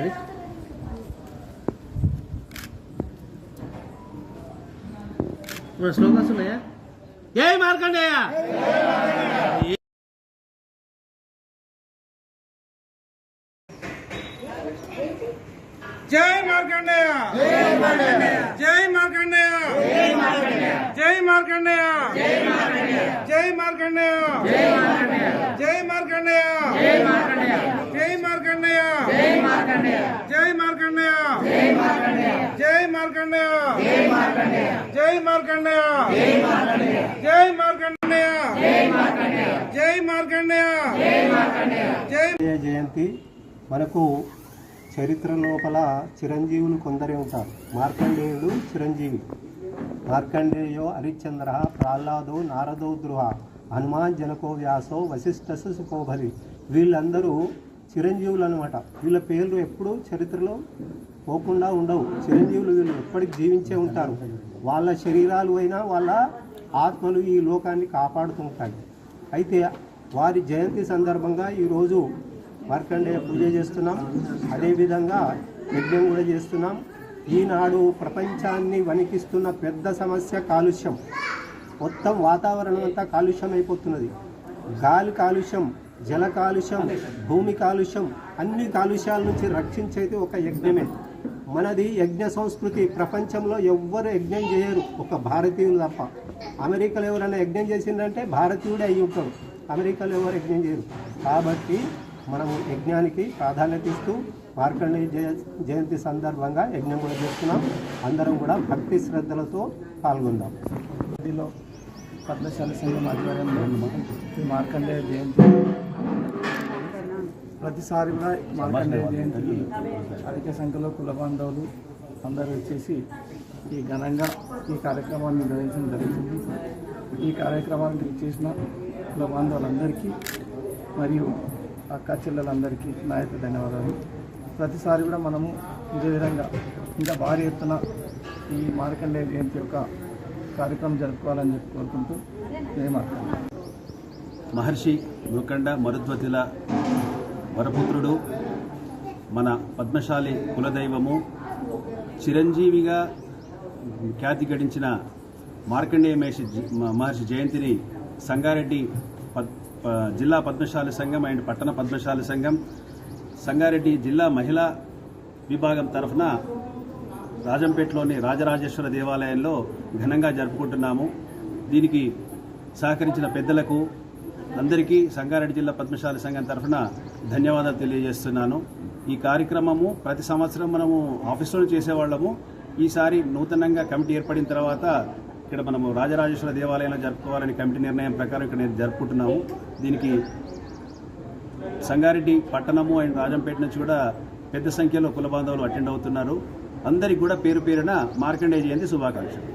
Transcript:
Ready slogans ఉన్నాయా? జై మార్కండేయ! జై మార్కండేయ జై మార్కండేయ జై మార్కండేయ జై మార్కండేయ జై మార్కండేయ జై మార్కండేయ జై మార్కండేయ జై మార్కండేయ జై మార్కండేయ జై మార్కండేయ జై మార్కండేయ జై విజయ జయంతి మనకు చరిత్ర లోపల చిరంజీవులు కొందరే ఉంటారు. మార్కండేయుడు చిరంజీవి. మార్కండేయో హరిశ్చంద్ర ప్రహ్లాదో నారదో ద్రుహ హనుమాన్ జనకో వ్యాసో వశిష్ఠసు సుఖోభరి వీళ్ళందరూ చిరంజీవులు అనమాట వీళ్ళ పేర్లు ఎప్పుడూ చరిత్రలో పోకుండా ఉండవు. చిరంజీవులు వీళ్ళు ఎప్పటికి జీవించే ఉంటారు. వాళ్ళ శరీరాలు అయినా వాళ్ళ ఆత్మలు ఈ లోకాన్ని కాపాడుతూ ఉంటాయి. అయితే వారి జయంతి సందర్భంగా ఈరోజు మార్కండేయ పూజ చేస్తున్నాం. అదేవిధంగా యజ్ఞం కూడా చేస్తున్నాం. ఈనాడు ప్రపంచాన్ని వణికిస్తున్న పెద్ద సమస్య కాలుష్యం. మొత్తం వాతావరణం అంతా కాలుష్యం అయిపోతున్నది. గాలి కాలుష్యం జల కాలుష్యం భూమి కాలుష్యం అన్ని కాలుష్యాల నుంచి రక్షించేది ఒక యజ్ఞమే. మనది యజ్ఞ సంస్కృతి. ప్రపంచంలో ఎవ్వరు యజ్ఞం చేయరు. ఒక భారతీయులు తప్ప. అమెరికాలో ఎవరైనా యజ్ఞం చేసిందంటే భారతీయుడే అయి ఉంటాడు. అమెరికాలో ఎవరు యజ్ఞం చేయరు. కాబట్టి మనము యజ్ఞానికి ప్రాధాన్యత ఇస్తూ మార్కండేయ జయ జయంతి సందర్భంగా యజ్ఞం కూడా చేస్తున్నాం. అందరం కూడా భక్తి శ్రద్ధలతో పాల్గొందాం. నదిలో పద్మశాల సంఘం ఆధ్వర్యంలో ఈ మార్కండేయ జయంతి ప్రతిసారి కూడా మార్కండేయ జయంతికి అధిక సంఖ్యలో కుల బాంధవులు అందరూ వచ్చేసి ఈ ఘనంగా ఈ కార్యక్రమాన్ని నిర్వహించడం జరుగుతుంది ఈ కార్యక్రమానికి చేసిన కుల బాంధవులందరికీ మరియు అక్క చెల్లెలందరికీ నా యొక్క ధన్యవాదాలు. ప్రతిసారి కూడా మనము ఇదే విధంగా ఇంకా భారీ ఎత్తున ఈ మార్కండే జయంతి యొక్క కార్యక్రమం జరుపుకోవాలని చెప్పి కోరుకుంటూ మహర్షి మృకండ మరుద్వతిల వరపుత్రుడు మన పద్మశాలి కులదైవము చిరంజీవిగా ఖ్యాతి గడించిన మార్కండేయ మహర్షి మహర్షి జయంతిని సంగారెడ్డి పద్ జిల్లా పద్మశాలి సంఘం అండ్ పట్టణ పద్మశాలి సంఘం సంగారెడ్డి జిల్లా మహిళా విభాగం తరఫున రాజంపేటలోని రాజరాజేశ్వర దేవాలయంలో ఘనంగా జరుపుకుంటున్నాము. దీనికి సహకరించిన పెద్దలకు అందరికీ సంగారెడ్డి జిల్లా పద్మశాలి సంఘం తరఫున ధన్యవాదాలు తెలియజేస్తున్నాను. ఈ కార్యక్రమము ప్రతి సంవత్సరం మనము ఆఫీసులో చేసేవాళ్ళము. ఈసారి నూతనంగా కమిటీ ఏర్పడిన తర్వాత ఇక్కడ మనము రాజరాజేశ్వర దేవాలయంలో జరుపుకోవాలని కమిటీ నిర్ణయం ప్రకారం ఇక్కడ నేను జరుపుకుంటున్నాము. దీనికి సంగారెడ్డి పట్టణము అండ్ రాజంపేట నుంచి కూడా పెద్ద సంఖ్యలో కుల బాంధవులు అటెండ్ అవుతున్నారు. అందరికి కూడా పేరు పేరున మార్కండేయ జయంతి శుభాకాంక్షలు.